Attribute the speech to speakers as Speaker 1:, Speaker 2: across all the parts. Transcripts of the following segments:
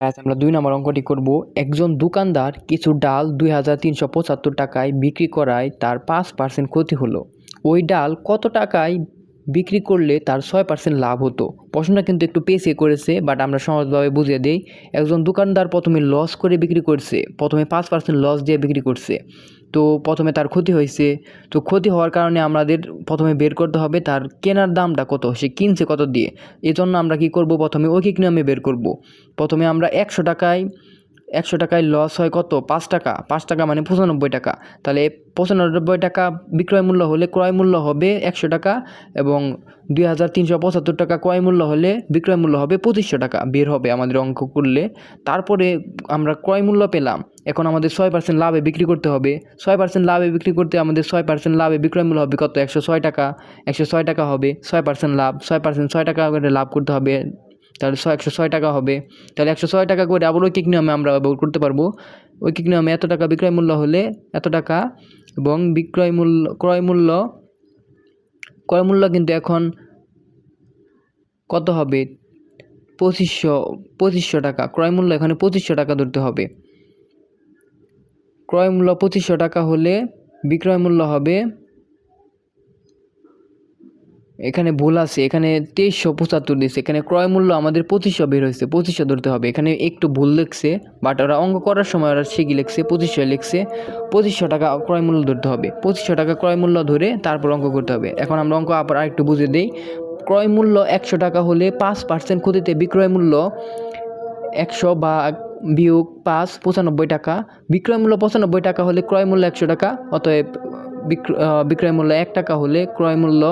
Speaker 1: আজ আমরা দুই নম্বর অঙ্কটি করব। একজন দোকানদার কিছু ডাল দুই হাজার তিনশো পঁচাত্তর টাকায় বিক্রি করায় তার পাঁচ পার্সেন্ট ক্ষতি হলো। ওই ডাল কত টাকায় বিক্রি করলে তার ছয় পার্সেন্ট লাভ হতো? প্রশ্নটা কিন্তু একটু পেছিয়ে করেছে বাট আমরা সহজভাবে বুঝিয়ে দিই। একজন দোকানদার প্রথমে লস করে বিক্রি করছে, প্রথমে পাঁচ পার্সেন্ট লস দিয়ে বিক্রি করছে। তো প্রথমে তার ক্ষতি হয়েছে। তো ক্ষতি হওয়ার কারণে আমাদের প্রথমে বের করতে হবে তার কেনার দামটা কত, সে কিনছে কত দিয়ে। এজন্য আমরা কি করব? প্রথমে ঐকিক নিয়মে বের করব। প্রথমে আমরা একশো টাকায় একশো টাকায় লস হয় কত? পাঁচ টাকা। পাঁচ টাকা মানে পঁচানব্বই টাকা। তাহলে পঁচানব্বই টাকা বিক্রয় মূল্য হলে ক্রয় মূল্য হবে একশো টাকা এবং দুই হাজার তিনশো পঁচাত্তর টাকা ক্রয় মূল্য হলে বিক্রয় মূল্য হবে পঁচিশশো টাকা বের হবে আমাদের অঙ্ক করলে। তারপরে আমরা ক্রয় মূল্য পেলাম। এখন আমাদের ছয় পার্সেন্ট লাভে বিক্রি করতে হবে। ছয় পার্সেন্ট লাভে বিক্রি করতে আমাদের ছয় পার্সেন্ট লাভে বিক্রয় মূল্য হবে কত? একশো ছয় টাকা। একশো ছয় টাকা হবে। ছয় পার্সেন্ট লাভ। ছয় পার্সেন্ট ছয় টাকা করে লাভ করতে হবে। তাহলে ছয় একশো ছয় টাকা হবে। তাহলে একশো ছয় টাকা করে আবার ঐকিক নিয়মে আমরা ব্যবহার করতে পারব। ঐকিক নিয়মে এত টাকা বিক্রয় মূল্য হলে এত টাকা এবং বিক্রয় মূল্য, ক্রয় মূল্য ক্রয় মূল্য কিন্তু এখন কত হবে? পঁচিশশো পঁচিশশো টাকা। ক্রয় মূল্য এখানে পঁচিশশো টাকা ধরতে হবে। ক্রয় মূল্য পঁচিশশো টাকা হলে বিক্রয় মূল্য হবে এখানে ভুল আছে, এখানে তেইশশো পঁচাত্তর দিয়েছে, এখানে ক্রয় মূল্য আমাদের পঁচিশশো বের হয়েছে, পঁচিশশো ধরতে হবে, এখানে একটু ভুল লিখছে বাট ওরা অঙ্ক করার সময় ওরা শিখি লিখছে পঁচিশশো লিখছে, পঁচিশশো টাকা ক্রয় মূল্য ধরতে হবে, পঁচিশশো টাকা ক্রয় মূল্য ধরে তারপর অঙ্ক করতে হবে, এখন আমরা অঙ্ক আবার আরেকটু বুঝে দিই, ক্রয় মূল্য একশো টাকা হলে পাঁচ পার্সেন্ট ক্ষতিতে বিক্রয় মূল্য একশো বা বিয়োগ পাঁচ পঁচানব্বই টাকা, বিক্রয় মূল্য পঁচানব্বই টাকা হলে ক্রয় মূল্য একশো টাকা, অতএব বিক্রয় মূল্য এক টাকা হলে ক্রয় মূল্য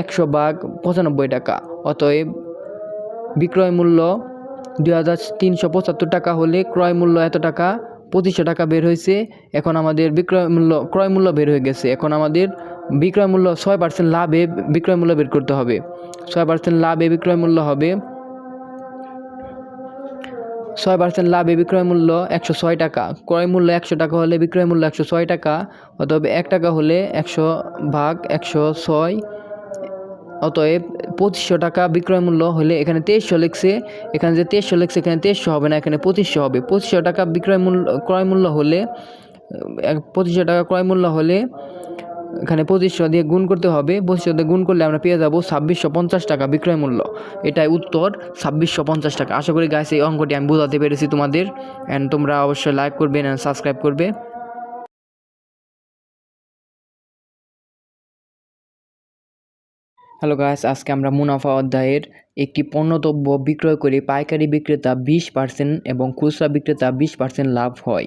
Speaker 1: একশো ভাগ পঁচানব্বই টাকা। অতএব বিক্রয় মূল্য দুই হাজার তিনশো পঁচাত্তর টাকা হলে ক্রয় মূল্য এত টাকা? পঁচিশশো টাকা বের হয়েছে। এখন আমাদের বিক্রয় মূল্য, ক্রয় মূল্য বের হয়ে গেছে। এখন আমাদের বিক্রয় মূল্য ছয় পার্সেন্ট লাভে বিক্রয় মূল্য বের করতে হবে। ছয় পার্সেন্ট লাভে বিক্রয় মূল্য হবে ছয় পার্সেন্ট লাভে বিক্রয় মূল্য একশো ছয় টাকা। ক্রয় মূল্য একশো টাকা হলে বিক্রয় মূল্য একশো ছয় টাকা। অতএব এক টাকা হলে একশো ভাগ একশো ছয় অতএব পঁচিশশো টাকা বিক্রয় মূল্য হলে এখানে তেইশশো লিখছে। এখানে যে তেইশশো লিখছে, এখানে তেইশশো হবে না, এখানে পঁচিশশো হবে। পঁচিশশো টাকা বিক্রয় মূল্য, ক্রয় মূল্য হলে পঁচিশশো টাকা ক্রয় মূল্য হলে এখানে পঁচিশশো দিয়ে গুণ করতে হবে। পঁচিশশো দিয়ে গুণ করলে আমরা পেয়ে যাব ছাব্বিশশো পঞ্চাশ টাকা বিক্রয় মূল্য। এটাই উত্তর, ছাব্বিশশো পঞ্চাশ টাকা। আশা করি গাইস এই অঙ্কটি আমি বোঝাতে পেরেছি তোমাদের। অ্যান্ড তোমরা অবশ্যই লাইক করবে অ্যান্ড সাবস্ক্রাইব করবে। হ্যালো গাইস আজকে আমরা মুনাফা অধ্যায়ের একটি পণ্যদ্রব্য বিক্রয় করে। পাইকারি বিক্রেতা বিশ পার্সেন্ট এবং খুচরা বিক্রেতা বিশ পার্সেন্ট লাভ হয়।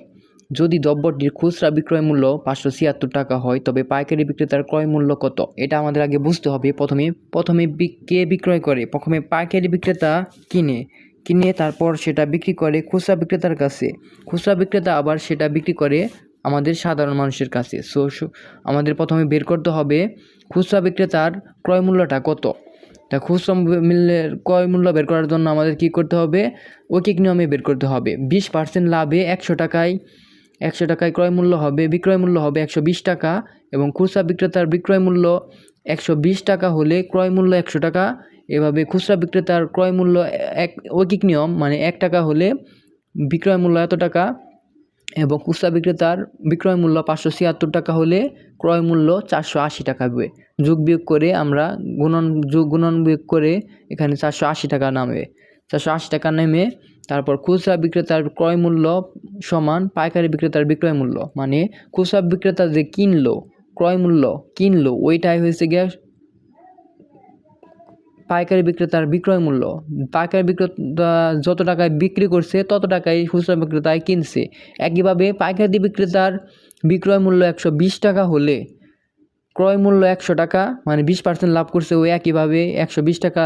Speaker 1: যদি দ্রব্যটির খুচরা বিক্রয় মূল্য পাঁচশো ছিয়াত্তর টাকা হয়, তবে পাইকারি বিক্রেতার ক্রয় মূল্য কত? এটা আমাদের আগে বুঝতে হবে। প্রথমে প্রথমে কে বিক্রয় করে? প্রথমে পাইকারি বিক্রেতা কিনে কিনে তারপর সেটা বিক্রি করে খুচরা বিক্রেতার কাছে। খুচরা বিক্রেতা আবার সেটা বিক্রি করে আমাদের সাধারণ মানুষের কাছে। সো আমাদের প্রথমে বের করতে হবে খুচরা বিক্রেতার ক্রয় মূল্যটা কত? তা খুচরা মূল্যের ক্রয় মূল্য বের করার জন্য আমাদের কি করতে হবে? ঐকিক নিয়মে বের করতে হবে। বিশ পার্সেন্ট লাভে একশো টাকায় একশো টাকায় ক্রয় মূল্য হবে, বিক্রয় মূল্য হবে একশো বিশ টাকা এবং খুচরা বিক্রেতার বিক্রয় মূল্য একশো বিশ টাকা হলে ক্রয় মূল্য একশো টাকা। এভাবে খুচরা বিক্রেতার ক্রয় মূল্য এক, ঐকিক নিয়ম মানে এক টাকা হলে বিক্রয় মূল্য এত টাকা। এবং খুচরা বিক্রেতার বিক্রয় মূল্য পাঁচশো ছিয়াত্তর টাকা হলে ক্রয় মূল্য চারশো আশি টাকা হবে। যোগ বিয়োগ করে আমরা গুণন, যোগ গুণন বিয়োগ করে এখানে চারশো আশি টাকা নামবে চারশো আশি টাকা নেমে তারপর খুচরা বিক্রেতার ক্রয় মূল্য সমান পাইকারি বিক্রেতার বিক্রয় মূল্য। মানে খুচরা বিক্রেতা যে কিনলো, ক্রয় মূল্য কিনলো, ওইটাই হয়েছে গিয়ে পাইকারি বিক্রেতার বিক্রয় মূল্য। পাইকারি বিক্রেতা যত টাকায় বিক্রি করছে, তত টাকায় খুচরা বিক্রেতায় কিনছে। একইভাবে পাইকারি বিক্রেতার বিক্রয় মূল্য একশো বিশ টাকা হলে, ক্রয় মূল্য একশো টাকা মানে বিশ পার্সেন্ট লাভ করছে ও একইভাবে একশো বিশ টাকা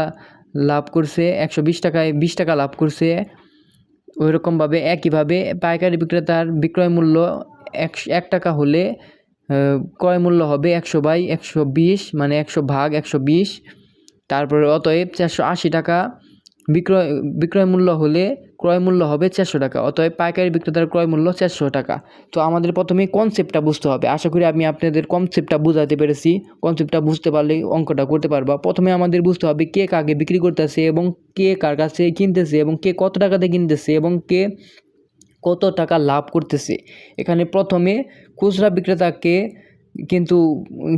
Speaker 1: লাভ করছে, একশো বিশ টাকায় বিশ টাকা লাভ করছে। ওই রকমভাবে একইভাবে পাইকারি বিক্রেতার বিক্রয় মূল্য এক টাকা হলে ক্রয় মূল্য হবে একশো বাই একশো বিশ মানে একশো ভাগ একশো বিশ। তারপরে অতএব চারশো আশি টাকা বিক্রয় বিক্রয় মূল্য হলে ক্রয় মূল্য হবে চারশো টাকা। অতএব পাইকারি বিক্রেতার ক্রয় মূল্য চারশো টাকা। তো আমাদের প্রথমে কনসেপ্টটা বুঝতে হবে। আশা করি আমি আপনাদের কনসেপ্টটা বুঝাতে পেরেছি। কনসেপ্টটা বুঝতে পারলে অঙ্কটা করতে পারবা। প্রথমে আমাদের বুঝতে হবে কে কাকে বিক্রি করতেছে এবং কে কার কাছে কিনতেছে এবং কে কত টাকাতে কিনতেছে এবং কে কত টাকা লাভ করতেছে। এখানে প্রথমে খুচরা বিক্রেতাকে কিন্তু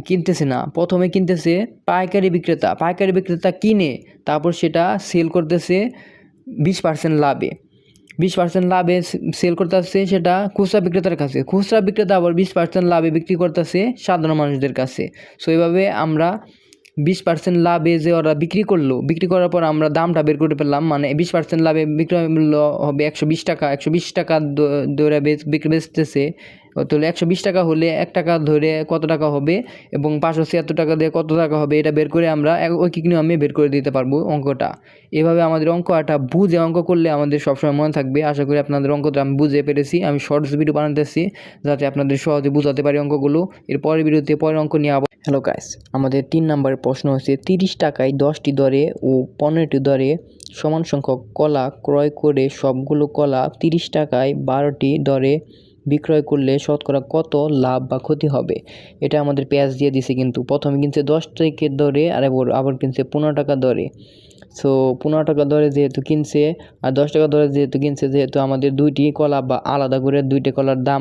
Speaker 1: কিনতেছে না। প্রথমে কিনতেছে পাইকারি বিক্রেতা। পাইকারি বিক্রেতা কিনে তারপর সেটা সেল করতেছে বিশ পার্সেন্ট লাভে। বিশ পার্সেন্ট লাভে সেল করতেছে সেটা খুচরা বিক্রেতার কাছে। খুচরা বিক্রেতা আবার বিশ পার্সেন্ট লাভে বিক্রি করতেছে সাধারণ মানুষদের কাছে। সো এইভাবে আমরা বিশ পার্সেন্ট লাভে যে ওরা বিক্রি করল, বিক্রি করার পর আমরা দামটা বের করে পেলাম। মানে বিশ পার্সেন্ট লাভে বিক্রয় মূল্য হবে একশো বিশ টাকা। একশো বিশ টাকা বিক্রি বেচতেছে তাহলে একশো বিশ টাকা হলে এক টাকা ধরে কত টাকা হবে? এবং পাঁচশো ছিয়াত্তর টাকা দিয়ে কত টাকা হবে? এটা বের করে আমরা এক- ঐকিক নিয়মে বের করে দিতে পারব অঙ্কটা। এভাবে আমাদের অঙ্কটা বুঝে অঙ্ক করলে আমাদের সবসময় মনে থাকবে। আশা করি আপনাদের অঙ্কটা আমি বুঝে পেরেছি। আমি শর্টস ভিডিও বানাতেছি যাতে আপনাদের সহজে বুঝাতে পারি অঙ্কগুলো। এর পরের ভিডিওতে পরের অঙ্ক নিয়ে আবার হ্যালো গাইস আমাদের তিন নম্বরের প্রশ্ন হচ্ছে, তিরিশ টাকায় দশটি দরে ও পনেরোটি দরে সমান সংখ্যক কলা ক্রয় করে সবগুলো কলা তিরিশ টাকায় বারোটি দরে বিক্রয় করলে শতকরা কত লাভ বা ক্ষতি হবে? এটা আমাদের পেঁয়াজ দিয়ে দিছে কিন্তু প্রথমে কিনছে দশ টাকা দরে আর আবার কিনছে পনেরো টাকা দরে সো পনেরো টাকা দরে যেহেতু কিনছে আর দশ টাকা দরে যেহেতু কিনছে, যেহেতু আমাদের দুইটি কলা বা আলাদা করে দুইটি কলার দাম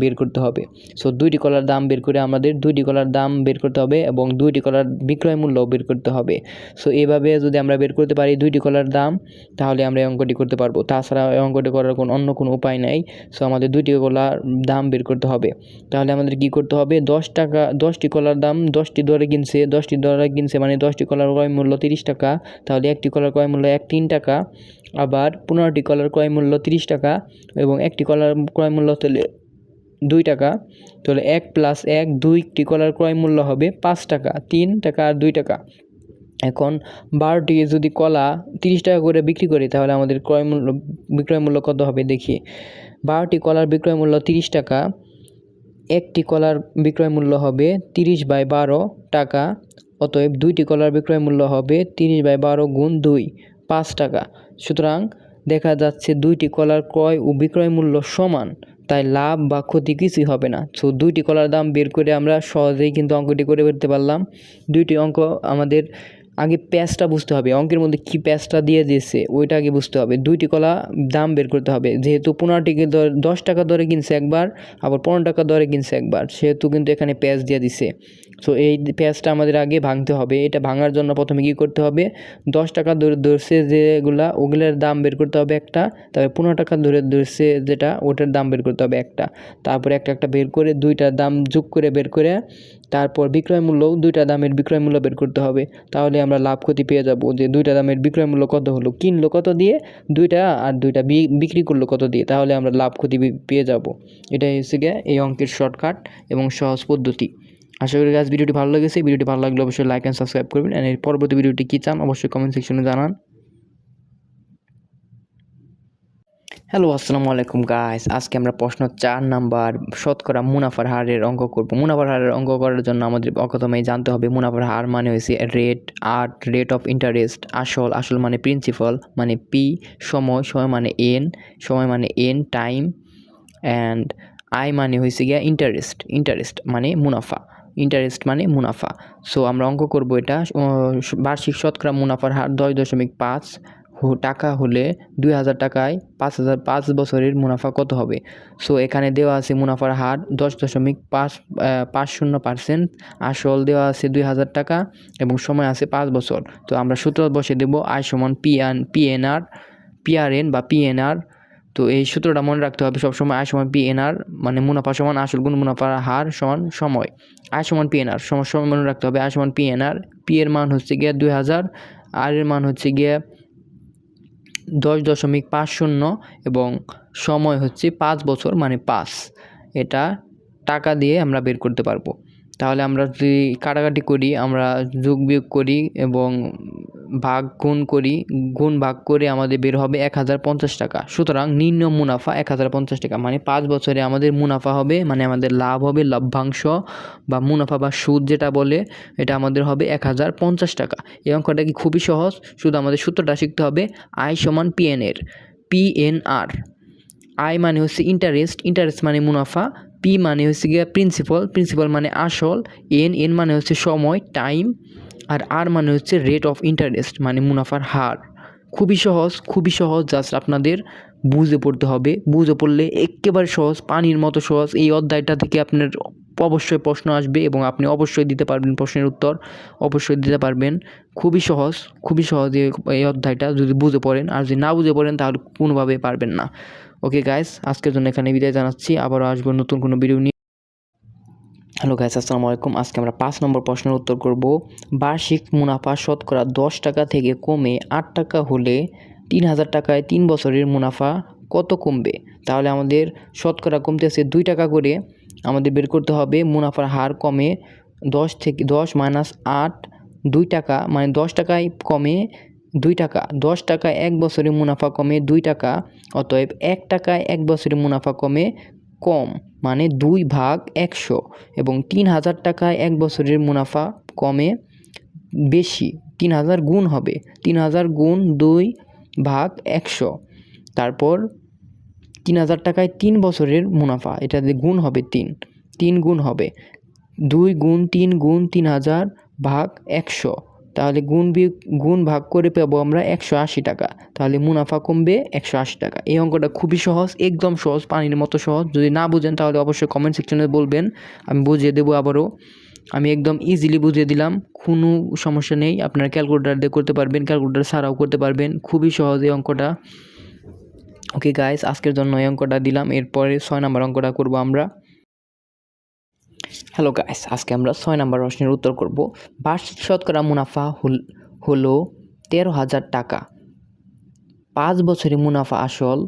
Speaker 1: বের করতে হবে। সো দুইটি কলার দাম বের করে আমাদের দুইটি কলার দাম বের করতে হবে এবং দুইটি কলার বিক্রয় মূল্য বের করতে হবে। সো এভাবে যদি আমরা বের করতে পারি দুইটি কলার দাম, তাহলে আমরা এই অঙ্কটি করতে পারব। তাছাড়া এই অঙ্কটি করার কোনো অন্য কোনো উপায় নাই। সো আমাদের দুইটি কলার দাম বের করতে হবে। তাহলে আমাদের কি করতে হবে? দশ টাকা, দশটি কলার দাম দশটি দরে কিনছে, দশটি দরে কিনছে মানে দশটি কলার ক্রয় মূল্য তিরিশ টাকা। তাহলে একটি কলার ক্রয় মূল্য এক তিন টাকা, আবার পনেরোটি কলার ক্রয় মূল্য তিরিশ টাকা এবং একটি কলার ক্রয় মূল্য তাহলে দুই টাকা। তাহলে এক প্লাস এক দুইটি কলার ক্রয় মূল্য হবে পাঁচ টাকা, তিন টাকা আর দুই টাকা। এখন বারোটি যদি কলা তিরিশ টাকা করে বিক্রি করি, তাহলে আমাদের ক্রয় মূল্য, বিক্রয় মূল্য কত হবে দেখি। বারোটি কলার বিক্রয় মূল্য তিরিশ টাকা, একটি কলার বিক্রয় মূল্য হবে তিরিশ বাই বারো টাকা অতএব দুইটি কলার বিক্রয় মূল্য হবে তিরিশ বাই বারো গুণ দুই, পাঁচ টাকা। সুতরাং দেখা যাচ্ছে দুইটি কলার ক্রয় ও বিক্রয় মূল্য সমান, তাই লাভ বা ক্ষতি কিছুই হবে না। সো দুইটি কলার দাম বের করে আমরা সহজেই কিন্তু অঙ্কটি করে ফেলতে পারলাম। দুইটি অঙ্ক আমাদের আগে প্যাচটা বুঝতে হবে, অঙ্কের মধ্যে কী প্যাচটা দিয়ে দিয়েছে ওইটা আগে বুঝতে হবে। দুইটি কলা দাম বের করতে হবে, যেহেতু পনেরোটিকে দশ টাকা দরে কিনছে একবার, আবার পনেরো টাকা দরে কিনছে একবার, সেহেতু কিন্তু এখানে প্যাচ দিয়ে দিছে। সো এই প্যাচটা আমাদের আগে ভাঙতে হবে। এটা ভাঙার জন্য প্রথমে কী করতে হবে? দশ টাকা ধরে ধরছে যেগুলা, ওগুলোর দাম বের করতে হবে একটা, তারপরে পনেরো টাকা ধরে ধরছে যেটা, ওটার দাম বের করতে হবে একটা। তারপরে একটা একটা বের করে দুইটার দাম যোগ করে বের করে, তারপর বিক্রয় মূল্যও দুইটা দামের বিক্রয় মূল্য বের করতে হবে। তাহলে আমরা লাভ ক্ষতি পেয়ে যাব। যে দুইটা দামের বিক্রয় মূল্য কত হলো? কিনলো কত দিয়ে? দুইটা আর দুইটা বিক্রি করল কত দিয়ে? তাহলে আমরা লাভ ক্ষতি পেয়ে যাব। এটাই হচ্ছে গিয়ে এই অঙ্কের শর্টকাট এবং সহজ পদ্ধতি। আশা করি গাছ ভিডিওটি ভালো লেগেছে। ভিডিওটি ভালো লাগলে অবশ্যই লাইক অ্যান্ড সাবস্ক্রাইব করবেন। এর পরবর্তী ভিডিওটি কী চান অবশ্যই কমেন্ট সেকশনে জানান। হ্যালো আসসালামু আলাইকুম গাইস আজকে আমরা প্রশ্ন চার নাম্বার শতকরা মুনাফার হারের অঙ্ক করব। মুনাফার হারের অঙ্ক করার জন্য আমাদের প্রথমেই জানতে হবে মুনাফার হার মানে হয়েছে রেট আর রেট অফ ইন্টারেস্ট আসল আসল মানে প্রিন্সিপাল মানে পি সময় সময় মানে এন সময় মানে এন টাইম অ্যান্ড আই মানে হয়েছে গিয়া ইন্টারেস্ট ইন্টারেস্ট মানে মুনাফা। ইন্টারেস্ট মানে মুনাফা। সো আমরা অঙ্ক করব এটা বার্ষিক শতকরা মুনাফার হার দশ দশমিক পাঁচ টাকা হলে দুই হাজার টাকায় পাঁচ হাজার পাঁচ বছরের মুনাফা কত হবে? সো এখানে দেওয়া আছে মুনাফার হার দশ দশমিক পাঁচ পাঁচ শূন্য পার্সেন্ট আসল দেওয়া আছে দুই হাজার টাকা এবং সময় আছে পাঁচ বছর। তো আমরা সূত্র বসে দেব, আয় সমান পি আন পিএনআর পিআরএন বা পিএনআর তো এই সূত্রটা মনে রাখতে হবে, সবসময় আয় সমান পিএনআর মানে মুনাফা সমান আসল গুণ মুনাফার হার সমান সময়। আয় সমান পিএনআর সময় সময় মনে রাখতে হবে, আয় সমান পিএনআর পি এর মান হচ্ছে গিয়ে দুই হাজার, আর এর মান হচ্ছে গিয়ে দশ দশমিক পাঁচ শূন্য এবং সময় হচ্ছে পাঁচ বছর মানে পাঁচ। এটা টাকা দিয়ে আমরা বের করতে পারব। তাহলে আমরা যদি কাটাকাটি করি, আমরা যোগ বিয়োগ করি এবং ভাগ গুণ করি, গুণ ভাগ করে আমাদের বের হবে এক হাজার পঞ্চাশ টাকা। সুতরাং নিম্ন মুনাফা এক হাজার পঞ্চাশ টাকা মানে পাঁচ বছরে আমাদের মুনাফা হবে মানে আমাদের লাভ হবে লভ্যাংশ বা মুনাফা বা সুদ যেটা বলে, এটা আমাদের হবে এক হাজার পঞ্চাশ টাকা। এই অঙ্কটা কি খুবই সহজ? শুধু আমাদের সূত্রটা শিখতে হবে, আই সমান পিএনএর পিএনআর আই মানে হচ্ছে ইন্টারেস্ট ইন্টারেস্ট মানে মুনাফা পি মানে হচ্ছে গিয়ে প্রিন্সিপাল প্রিন্সিপাল মানে আসল এন এন মানে হচ্ছে সময় টাইম আর আর মানে হচ্ছে রেট অফ ইন্টারেস্ট মানে মুনাফার হার। খুবই সহজ খুবই সহজ জাস্ট আপনাদের বুঝে পড়তে হবে। বুঝে পড়লে একেবারে সহজ, পানির মতো সহজ। এই অধ্যায়টা থেকে আপনার অবশ্যই প্রশ্ন আসবে এবং আপনি অবশ্যই দিতে পারবেন প্রশ্নের উত্তর, অবশ্যই দিতে পারবেন। খুবই সহজ খুবই সহজ এই- অধ্যায়টা, যদি বুঝে পড়েন। আর যদি না বুঝে পড়েন, তাহলে কোনোভাবে পারবেন না। ওকে গাইস আজকের জন্য এখানে বিদায় জানাচ্ছি। আবারও আসব নতুন কোনো ভিডিও নিয়ে। হ্যালো গাইস আসসালামু আলাইকুম। আজকে আমরা পাঁচ নম্বর প্রশ্নের উত্তর করব। বার্ষিক মুনাফা শতকরা দশ টাকা থেকে কমে আট টাকা হলে তিন হাজার টাকায় তিন বছরের মুনাফা কত কমবে? তাহলে আমাদের শতকরা কমতে কমতেছে দুই টাকা করে। আমাদের বের করতে হবে মুনাফার হার কমে দশ থেকে দশ মাইনাস আট, দুই টাকা মানে দশ টাকায় কমে দুই টাকা, দশ টাকায় এক বছরে মুনাফা কমে দুই টাকা, অতএব এক টাকায় এক বছরে মুনাফা কমে কম মানে দুই ভাগ একশো, এবং তিন হাজার টাকায় এক বছরের মুনাফা কমে বেশি, তিন হাজার গুণ হবে, তিন হাজার গুণ দুই ভাগ একশো, তারপর তিন হাজার টাকায় তিন বছরের মুনাফা, এটা গুণ হবে তিন তিন গুণ হবে, দুই গুণ তিন গুণ তিন হাজার ভাগ একশো তাহলে গুণ বি- গুণ ভাগ করে পাবো আমরা একশো আশি টাকা। তাহলে মুনাফা কমবে একশো আশি টাকা। এই অঙ্কটা খুবই সহজ, একদম সহজ, পানির মতো সহজ। যদি না বুঝেন তাহলে অবশ্যই কমেন্ট সেকশনে বলবেন, আমি বুঝিয়ে দেবো আবারও। আমি একদম ইজিলি বুঝিয়ে দিলাম, কোনো সমস্যা নেই, আপনারা ক্যালকুলেটার দিয়ে করতে পারবেন ক্যালকুলেটার ছাড়াও করতে পারবেন। খুবই সহজ এই অঙ্কটা। ওকে গাইস আজকের জন্য এই অঙ্কটা দিলাম, এরপরে ছয় নম্বর অঙ্কটা করব আমরা। হ্যালো গাইস আজকে আমরা ছয় নম্বর প্রশ্নের উত্তর করব। বার্ষিক শতকরা মুনাফা হল- তেরো হাজার টাকা। পাঁচ বছরে মুনাফা আসল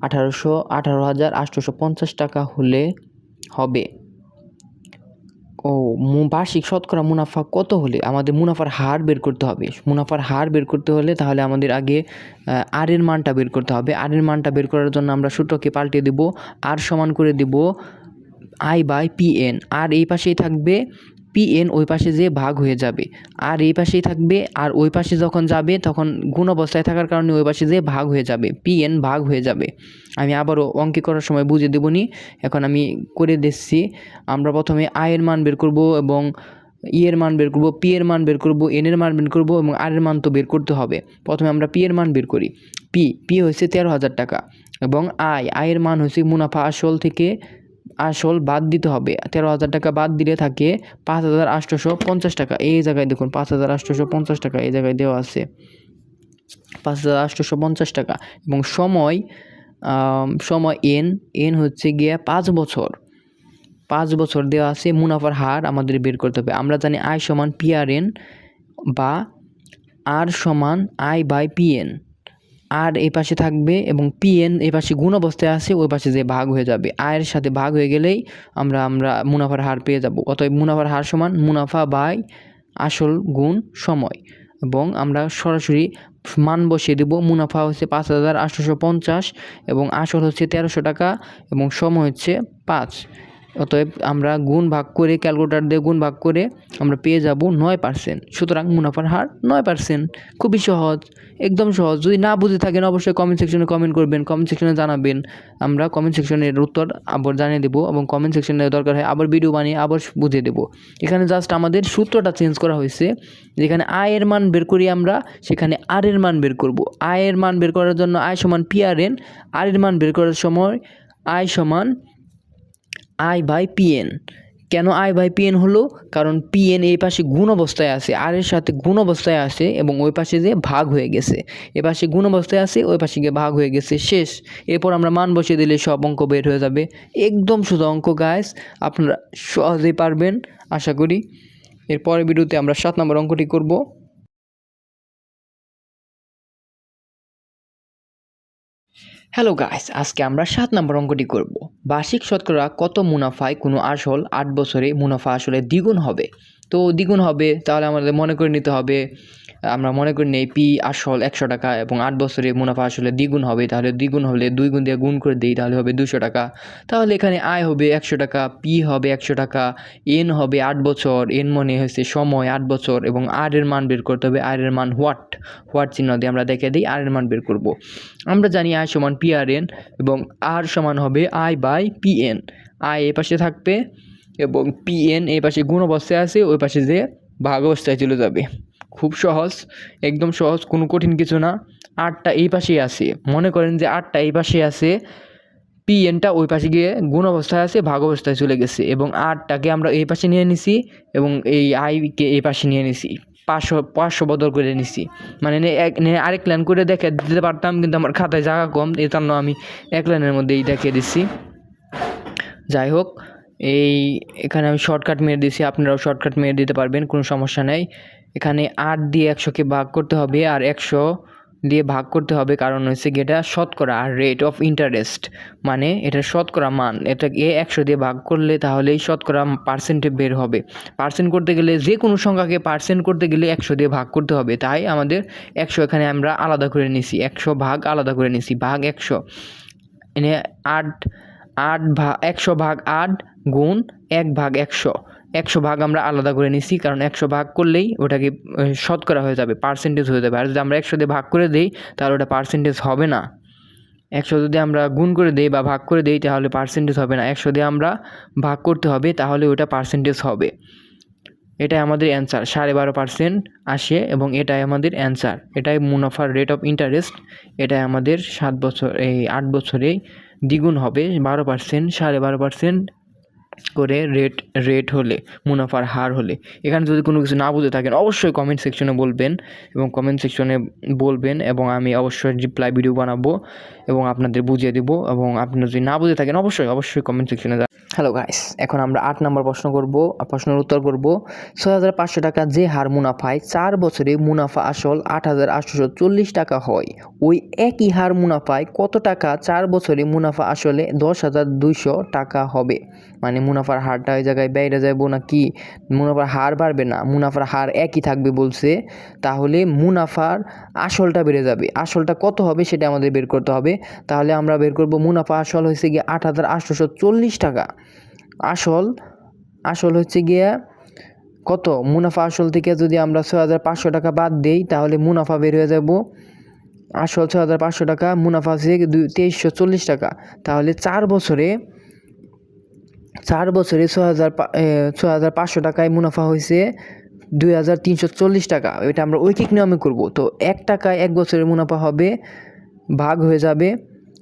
Speaker 1: আঠারোশো আঠারো হাজার আটশোশো পঞ্চাশ টাকা হলে হবে। ও বার্ষিক শতকরা মুনাফা কত হলে? আমাদের মুনাফার হার বের করতে হবে। মুনাফার হার বের করতে হলে তাহলে আমাদের আগে আর এর মানটা বের করতে হবে। আর এর মানটা বের করার জন্য আমরা সূত্রকে পাল্টে দেব। আর সমান করে দেব আই বাই পিএন। আর এই পাশেই থাকবে পিএন, ওই পাশে যে ভাগ হয়ে যাবে। আর এই পাশেই থাকবে, আর ওই পাশে যখন যাবে, তখন গুণ অবস্থায় থাকার কারণে ওই পাশে যে ভাগ হয়ে যাবে, পিএন ভাগ হয়ে যাবে। আমি আবারও অঙ্কে করার সময় বুঝে দেবনি, এখন আমি করে দিচ্ছি। আমরা প্রথমে আয়ের মান বের করব এবং ই এর মান বের করব, পি এর মান বের করব, এন এর মান বের করব এবং আর এর মান তো বের করতে হবে। প্রথমে আমরা পি এর মান বের করি। পি পি হয়েছে তেরো হাজার টাকা এবং আয় আয়ের মান হচ্ছে মুনাফা আসল থেকে আসল বাদ দিতে হবে। তেরো হাজার টাকা বাদ দিলে থাকে পাঁচ হাজার আটশোশো পঞ্চাশ টাকা। এই জায়গায় দেখুন, পাঁচ হাজার আটশোশো পঞ্চাশ টাকা এই জায়গায় দেওয়া আছে। পাঁচ হাজার আটশোশো পঞ্চাশ টাকা এবং সময় সময় এন এন হচ্ছে গিয়ে পাঁচ বছর। পাঁচ বছর দেওয়া আছে মুনাফার হার আমাদের বের করতে হবে। আমরা জানি আই সমান পিআরএন বা আর সমান আই বাই পিএন আর এই পাশে থাকবে এবং পিএন এই পাশে গুণ অবস্থায় আছে, ওই পাশে যে ভাগ হয়ে যাবে। আয়ের সাথে ভাগ হয়ে গেলেই আমরা আমরা মুনাফার হার পেয়ে যাব। অতএব মুনাফার হার সমান মুনাফা বাই আসল গুণ সময়। এবং আমরা সরাসরি মান বসিয়ে দেব। মুনাফা হচ্ছে পাঁচ হাজার আটশোশো পঞ্চাশ এবং আসল হচ্ছে তেরোশো টাকা এবং সময় হচ্ছে পাঁচ। অতএব আমরা গুণ ভাগ করে ক্যালকুলেটার দিয়ে গুণ ভাগ করে আমরা পেয়ে যাব নয় পার্সেন্ট সুতরাং মুনাফার হার নয় পার্সেন্ট খুবই সহজ, একদম সহজ। যদি না বুঝে থাকেন, অবশ্যই কমেন্ট সেকশনে কমেন্ট করবেন কমেন্ট সেকশনে জানাবেন। আমরা কমেন্ট সেকশনের উত্তর আবার জানিয়ে দেবো এবং কমেন্ট সেকশনে দরকার হয় আবার ভিডিও বানিয়ে আবার বুঝিয়ে দেবো। এখানে জাস্ট আমাদের সূত্রটা চেঞ্জ করা হয়েছে, যেখানে আয়ের মান বের করি আমরা, সেখানে আর এর মান বের করব। আয়ের মান বের করার জন্য আয় সমান পি আর এন আর এর মান বের করার সময় আয় সমান আই বাই পিএন কেন আই বাই পিএন হলো? কারণ পিএন এই পাশে গুণ অবস্থায় আছে আর এর সাথে গুণ অবস্থায় আছে এবং ওই পাশে যে ভাগ হয়ে গেছে। এ পাশে গুণ অবস্থায় আছে, ওই পাশে গিয়ে ভাগ হয়ে গেছে, শেষ। এরপর আমরা মান বসিয়ে দিলে সব অঙ্ক বের হয়ে যাবে। একদম শুধু অঙ্ক গাইস আপনারা সহজেই পারবেন, আশা করি। এর পরের ভিডিওতে আমরা সাত নম্বর অঙ্কটি করব। হ্যালো গাইস আজকে আমরা সাত নম্বর অঙ্কটি করব। বার্ষিক শতকরা কত মুনাফায় কোনো আসল আট বছরে মুনাফা আসলে দ্বিগুণ হবে? তো দ্বিগুণ হবে, তাহলে আমাদের মনে করে নিতে হবে আমরা মনে করি নেই, পি আসল একশো টাকা এবং আট বছরে মুনাফা আসলে দ্বিগুণ হবে, তাহলে দ্বিগুণ হলে দুই গুণ দিয়ে গুণ করে দিই, তাহলে হবে দুশো টাকা। তাহলে এখানে আয় হবে একশো টাকা, পি হবে একশো টাকা, এন হবে আট বছর, এন মনে হয়েছে সময় আট বছর এবং আর এর মান বের করতে হবে, আর এর মান হোয়াট হোয়াট চিহ্ন দিয়ে আমরা দেখে দিই, আর এর মান বের করব। আমরা জানি আয় সমান পি আর এন এবং আর সমান হবে আই বাই পি এন। আয় এ পাশে থাকবে এবং পি এন এ পাশে গুণ অবস্থায় আছে, ওই পাশে যে ভাগ অবস্থায় চলে যাবে। খুব সহজ, একদম সহজ, কোনো কঠিন কিছু না। আটটা এই পাশেই আছে। মনে করেন যে আটটা এই পাশে আছে পি এনটা ওই পাশে গিয়ে গুণ অবস্থায় আছে, ভাগ অবস্থায় চলে গেছে এবং আটটাকে আমরা এই পাশে নিয়ে নিছি এবং এই আইকে এই পাশে নিয়ে নিছি, পাঁচশো পাঁচশো বদল করে নিছি। মানে এক আরেক লাইন করে দেখে দিতে পারতাম, কিন্তু আমার খাতায় জায়গা কম, এই জন্য আমি এক লাইনের মধ্যেই দেখিয়ে দিচ্ছি। যাই হোক, এই এখানে আমি শর্টকাট মেরে দিয়েছি, আপনারাও শর্টকাট মেরে দিতে পারবেন, কোনো সমস্যা নেই। এখানে আট দিয়ে একশোকে ভাগ করতে হবে আর একশো দিয়ে ভাগ করতে হবে কারণ হচ্ছে এটা শতকরা আর রেট অফ ইন্টারেস্ট মানে এটা শতকরা মান। এটাকে একশো দিয়ে ভাগ করলে তাহলেই শতকরা পার্সেন্টে বের হবে। পার্সেন্ট করতে গেলে যে কোনো সংখ্যাকে পার্সেন্ট করতে গেলে একশো দিয়ে ভাগ করতে হবে। তাই আমাদের একশো এখানে আমরা আলাদা করে নিছি। একশো ভাগ আলাদা করে নিছি। ভাগ একশো। এনে আট আট ভাগ একশো ভাগ আট গুণ এক ভাগ একশো। একশো ভাগ আমরা আলাদা করে নিছি, কারণ একশো ভাগ করলেই ওটাকে শতকরা হয়ে যাবে পার্সেন্টেজ হয়ে যাবে। আর যদি আমরা একশো দিয়ে ভাগ করে দিই, তাহলে ওটা পার্সেন্টেজ হবে না। একশো যদি আমরা গুণ করে দিই বা ভাগ করে দিই, তাহলে পার্সেন্টেজ হবে না। একশো দিয়ে আমরা ভাগ করতে হবে, তাহলে ওটা পার্সেন্টেজ হবে। এটাই আমাদের অ্যান্সার সাড়ে বারো পার্সেন্ট আসে এবং এটাই আমাদের অ্যান্সার এটাই মুনাফার রেট অফ ইন্টারেস্ট এটাই আমাদের সাত বছর, এই আট বছরেই দ্বিগুণ হবে। বারো পার্সেন্ট সাড়ে বারো পার্সেন্ট করে রেট রেট হলে, মুনাফার হার হলে। এখানে যদি কোনো কিছু না বুঝে থাকেন, অবশ্যই কমেন্ট সেকশনে বলবেন এবং কমেন্ট সেকশনে বলবেন এবং আমি অবশ্যই রিপ্লাই ভিডিও বানাবো এবং আপনাদের বুঝিয়ে দেবো এবং আপনি যদি না বুঝে থাকেন, অবশ্যই অবশ্যই কমেন্ট সেকশনে হ্যালো গাইস এখন আমরা আট নম্বর প্রশ্ন করব প্রশ্নের উত্তর করব। ছয় হাজার পাঁচশো টাকা যে হার মুনাফায় চার বছরে মুনাফা আসল আট হাজার আটশোশো চল্লিশ টাকা হয়। ওই একই হার মুনাফায় কত টাকা চার বছরে মুনাফা আসলে দশ হাজার দুইশো টাকা হবে? মানে মুনাফার হারটা ওই জায়গায় বেড়ে যাব না কি মুনাফার হার বাড়বে না? মুনাফার হার একই থাকবে বলছে, তাহলে মুনাফার আসলটা বেড়ে যাবে। আসলটা কত হবে সেটা আমাদের বের করতে হবে। তাহলে আমরা বের করব, মুনাফা আসল হয়েছে গিয়ে আট হাজার আটশোশো চল্লিশ টাকা। আসল আসল হচ্ছে গিয়ে কত? মুনাফা আসল থেকে যদি আমরা ছয় হাজার পাঁচশো টাকা বাদ দিই, তাহলে মুনাফা বের হয়ে যাব। আসল ছয় হাজার পাঁচশো টাকা, মুনাফা আছে দুই, তেইশশো চল্লিশ টাকা। তাহলে চার বছরে চার বছরে ছয় হাজার ছয় হাজার পাঁচশো টাকায় মুনাফা হয়েছে দুই হাজার তিনশো চল্লিশ টাকা। এটা আমরা ঐকিক নিয়মে করব। তো এক টাকায় এক বছরের মুনাফা হবে, ভাগ হয়ে যাবে।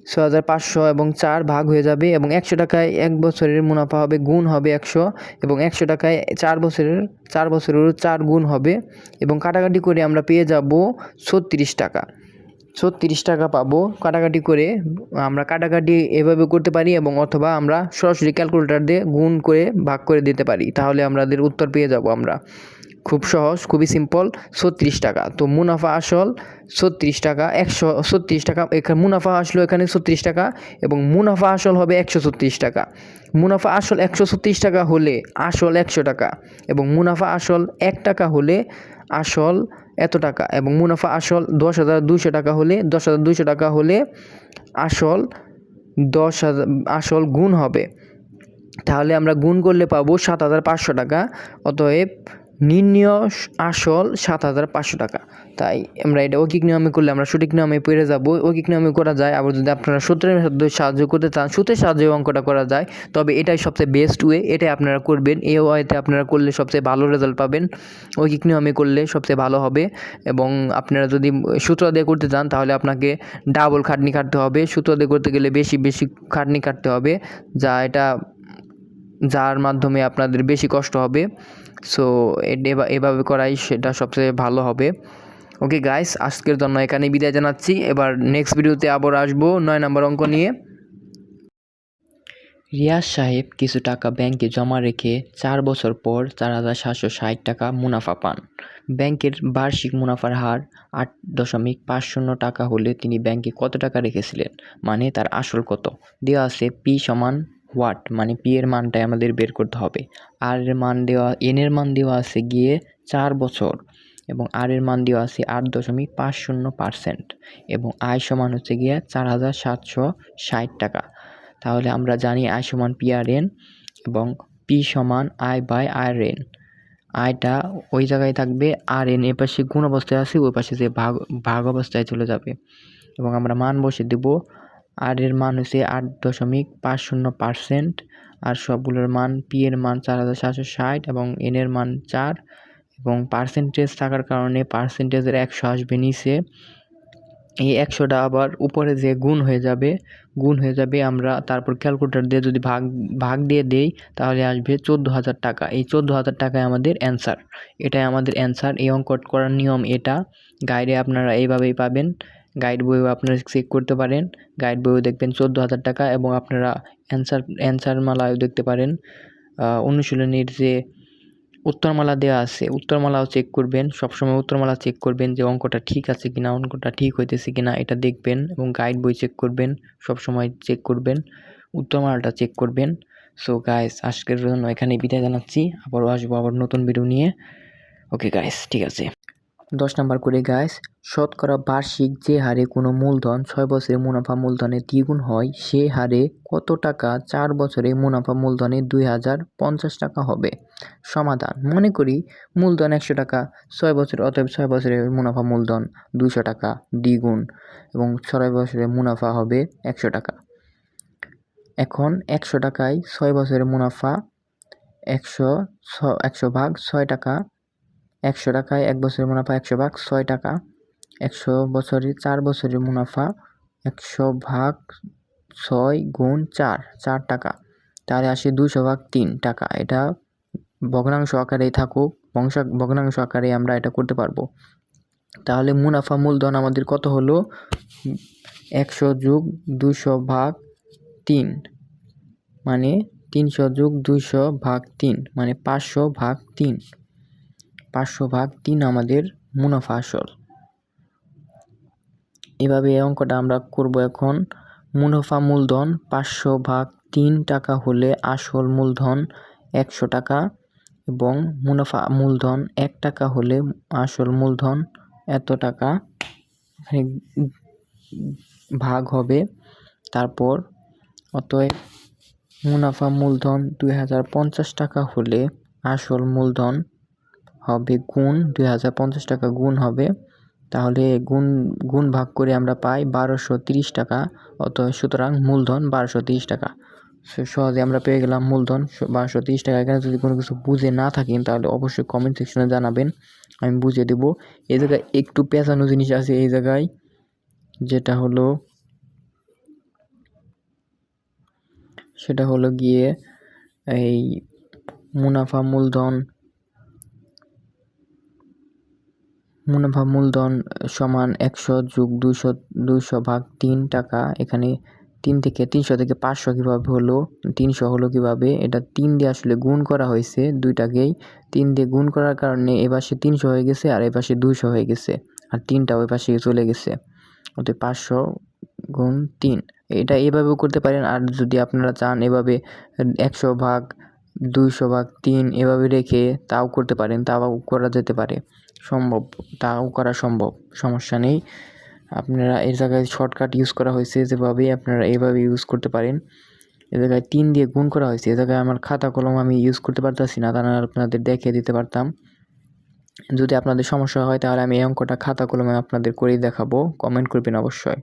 Speaker 1: ছয় হাজার পাঁচশো এবং চার ভাগ হয়ে যাবে এবং একশো টাকায় এক বছরের মুনাফা হবে, গুণ হবে একশো এবং একশো টাকায় চার বছরের, চার বছরেরও চার গুণ হবে এবং কাটাকাটি করে আমরা পেয়ে যাব ছত্রিশ টাকা। ছত্রিশ টাকা পাবো কাটাকাটি করে, আমরা কাটাকাটি এভাবে করতে পারি এবং অথবা আমরা সরাসরি ক্যালকুলেটর দিয়ে গুণ করে ভাগ করে দিতে পারি, তাহলে আমাদের উত্তর পেয়ে যাব আমরা। খুব সহজ, খুবই সিম্পল ছত্রিশ টাকা। তো মুনাফা আসল ছত্রিশ টাকা, একশো ছত্রিশ টাকা এখানে মুনাফা আসলো এখানে ছত্রিশ টাকা এবং মুনাফা আসল হবে একশো ছত্রিশ টাকা। মুনাফা আসল একশো ছত্রিশ টাকা হলে আসল একশো টাকা এবং মুনাফা আসল এক টাকা হলে আসল এত টাকা এবং মুনাফা আসল দশ হাজার দুশো টাকা হলে, দশ হাজার দুশো টাকা হলে আসল দশ হাজার আসল গুণ হবে। তাহলে আমরা গুণ করলে পাবো সাত হাজার পাঁচশো টাকা। অতএব নির্ণয় আসল সাত হাজার পাঁচশো টাকা। তাই আমরা এটা ঐকিক নিয়মে করলে আমরা সঠিক নিয়মে পেরে যাব। ঐকিক নিয়মে করা যায়, আবার যদি আপনারা সূত্রের সাহায্যে করতে চান, সূত্রের সাহায্যে অঙ্কটা করা যায়। তবে এটাই সবচেয়ে বেস্ট ওয়ে এটাই আপনারা করবেন। এই ওয়েতে আপনারা করলে সবচেয়ে ভালো রেজাল্ট পাবেন। ঐকিক নিয়মে করলে সবচেয়ে ভালো হবে। এবং আপনারা যদি সূত্র দিয়ে করতে চান, তাহলে আপনাকে ডাবল খাটনি কাটতে হবে। সূত্র দিয়ে করতে গেলে বেশি বেশি খাটনি কাটতে হবে। যা এটা যার মাধ্যমে আপনাদের বেশি কষ্ট হবে। সো এভাবে করাই সেটা সবচেয়ে ভালো হবে। ওকে গাইস আজকের জন্য এখানে বিদায় জানাচ্ছি। এবার নেক্সট ভিডিওতে আবার আসব নয় নম্বর অঙ্ক নিয়ে। রিয়াজ সাহেব কিছু টাকা ব্যাংকে জমা রেখে চার বছর পর চার হাজার সাতশো ষাট টাকা মুনাফা পান। ব্যাংকের বার্ষিক মুনাফার হার আট দশমিক পাঁচ শূন্য টাকা হলে তিনি ব্যাংকে কত টাকা রেখেছিলেন? মানে তার আসল কত? দেওয়া আছে পি সমান ওয়াট মানে পি এর মানটাই আমাদের বের করতে হবে। আর এর মান দেওয়া এন এর মান দেওয়া আছে গিয়ে চার বছর এবং আর এর মান দেওয়া আছে আট দশমিক পাঁচ শূন্য পার্সেন্ট এবং আয় সমান হচ্ছে গিয়ে চার হাজার সাতশো ষাট টাকা। তাহলে আমরা জানি আয় সমান পি আর এন এবং পি সমান আই বাই আর এন আয়টা ওই জায়গায় থাকবে আর এন এ পাশে গুণ অবস্থায় আছে, ওই পাশে যে ভাগ ভাগ অবস্থায় চলে যাবে। এবং আমরা মান বসে দেব আর এর মান হচ্ছে আট দশমিক পাঁচ শূন্য পার্সেন্ট, আর সবগুলোর মান পি এর মান চার হাজার সাতশো ষাট এবং এন এর মান চার, এবং পার্সেন্টেজ থাকার কারণে পার্সেন্টেজের একশো আসবে নিচে। এই একশোটা আবার উপরে যে গুণ হয়ে যাবে, গুণ হয়ে যাবে আমরা তারপর ক্যালকুলেটর দিয়ে যদি ভাগ ভাগ দিয়ে দেই, তাহলে আসবে চোদ্দ হাজার টাকা। এই চোদ্দ হাজার টাকায় আমাদের অ্যান্সার এটাই আমাদের অ্যান্সার এই অঙ্ক করার নিয়ম এটা। গাইডে আপনারা এইভাবেই পাবেন। গাইড বইও আপনারা চেক করতে পারেন। গাইড বইও দেখবেন চোদ্দ হাজার টাকা এবং আপনারা অ্যান্সার অ্যান্সার মালাও দেখতে পারেন। অনুশীলনীর যে উত্তরমালা দেওয়া আছে, উত্তরমালাও চেক করবেন। সবসময় উত্তরমালা চেক করবেন যে অঙ্কটা ঠিক আছে কিনা, অঙ্কটা ঠিক হইতেছে কিনা, এটা দেখবেন এবং গাইড বই চেক করবেন, সবসময় চেক করবেন, উত্তরমালাটা চেক করবেন। সো গাইস আজকের জন্য এখানে বিদায় জানাচ্ছি। আবারও আসব আবার নতুন ভিডিও নিয়ে। ওকে গাইস ঠিক আছে। দশ নম্বর করে গাইস শতকরা বার্ষিক যে হারে কোনো মূলধন ছয় বছরে মুনাফা মূলধনে দ্বিগুণ হয়, সে হারে কত টাকা? চার বছরে মুনাফা মূলধনে দুই হাজার পঞ্চাশ টাকা হবে। সমাধান, মনে করি মূলধন একশো টাকা, ছয় বছর, অতএব ছয় বছরের মুনাফা মূলধন দুশো টাকা দ্বিগুণ এবং ছয় বছরের মুনাফা হবে একশো টাকা। এখন একশো টাকায় ছয় বছরের মুনাফা একশো ছ, একশো ভাগ ছয় টাকা একশো টাকায় এক বছরের মুনাফা একশো ভাগ, ছয় টাকা। একশো বছরে চার বছরের মুনাফা একশো ভাগ, ছয় গুণ চার চার টাকা। তাহলে আসে দুশো ভাগ তিন টাকা। এটা ভগ্নাংশ আকারেই থাকুক, বংশ, ভগ্নাংশ আকারে আমরা এটা করতে পারব। তাহলে মুনাফা মূলধন আমাদের কত হলো? একশো যুগ দুশো ভাগ তিন মানে তিনশো যুগ দুইশো ভাগ তিন মানে পাঁচশো ভাগ তিন। পাঁচশো ভাগ তিন আমাদের মুনাফা আসল। এভাবে এই অঙ্কটা আমরা করব এখন। মুনাফা মূলধন পাঁচশো ভাগ তিন টাকা হলে আসল মূলধন একশো টাকা এবং মুনাফা মূলধন এক টাকা হলে আসল মূলধন এত টাকা। ভাগ হবে। তারপর অতএব মুনাফা মূলধন দুই হাজার পঞ্চাশ টাকা হলে আসল মূলধন হবে গুণ, দুই হাজার পঞ্চাশ টাকা গুণ হবে। তাহলে গুণ গুণ ভাগ করে আমরা পাই বারোশো তিরিশ টাকা অত সুতরাং মূলধন বারোশো তিরিশ টাকা। সহজে আমরা পেয়ে গেলাম মূলধন বারোশো তিরিশ টাকা। এখানে যদি কোনো কিছু বুঝে না থাকেন, তাহলে অবশ্যই কমেন্ট সেকশনে জানাবেন, আমি বুঝিয়ে দেবো। এই জায়গায় একটু পেঁচানো জিনিস আছে এই জায়গায়, যেটা হলো, সেটা হলো গিয়ে এই মুনাফা মূলধন মুনাফা মূলধন সমান একশো যোগ দুশো দুশো ভাগ তিন টাকা। এখানে তিন থেকে তিনশো থেকে পাঁচশো কীভাবে হলো? তিনশো হলো কীভাবে? এটা তিন দিয়ে আসলে গুণ করা হয়েছে দুইটাকেই। তিন দিয়ে গুণ করার কারণে এপাশে তিনশো হয়ে গেছে আর এপাশে দুইশো হয়ে গেছে। আর তিনটা ওই পাশে চলে গেছে। ওতে পাঁচশো গুণ তিন। এটা এভাবেও করতে পারেন। আর যদি আপনারা চান এভাবে একশো ভাগ, দুইশো ভাগ, তিন এভাবে রেখে তাও করতে পারেন, তাও করা যেতে পারে। সম্ভব, তাও করা সম্ভব, সমস্যা নেই। আপনারা এর জায়গায় শর্টকাট ইউজ করা হয়েছে, যেভাবে আপনারা এভাবে ইউজ করতে পারেন। এ জায়গায় তিন দিয়ে গুণ করা হয়েছে। এ জায়গায় আমার খাতা কলম আমি ইউজ করতে পারতেছি না তাহলে আপনাদের দেখিয়ে দিতে পারতাম। যদি আপনাদের সমস্যা হয়, তাহলে আমি এই অঙ্কটা খাতা কলমে আপনাদের করেই দেখাবো। কমেন্ট করবেন অবশ্যই।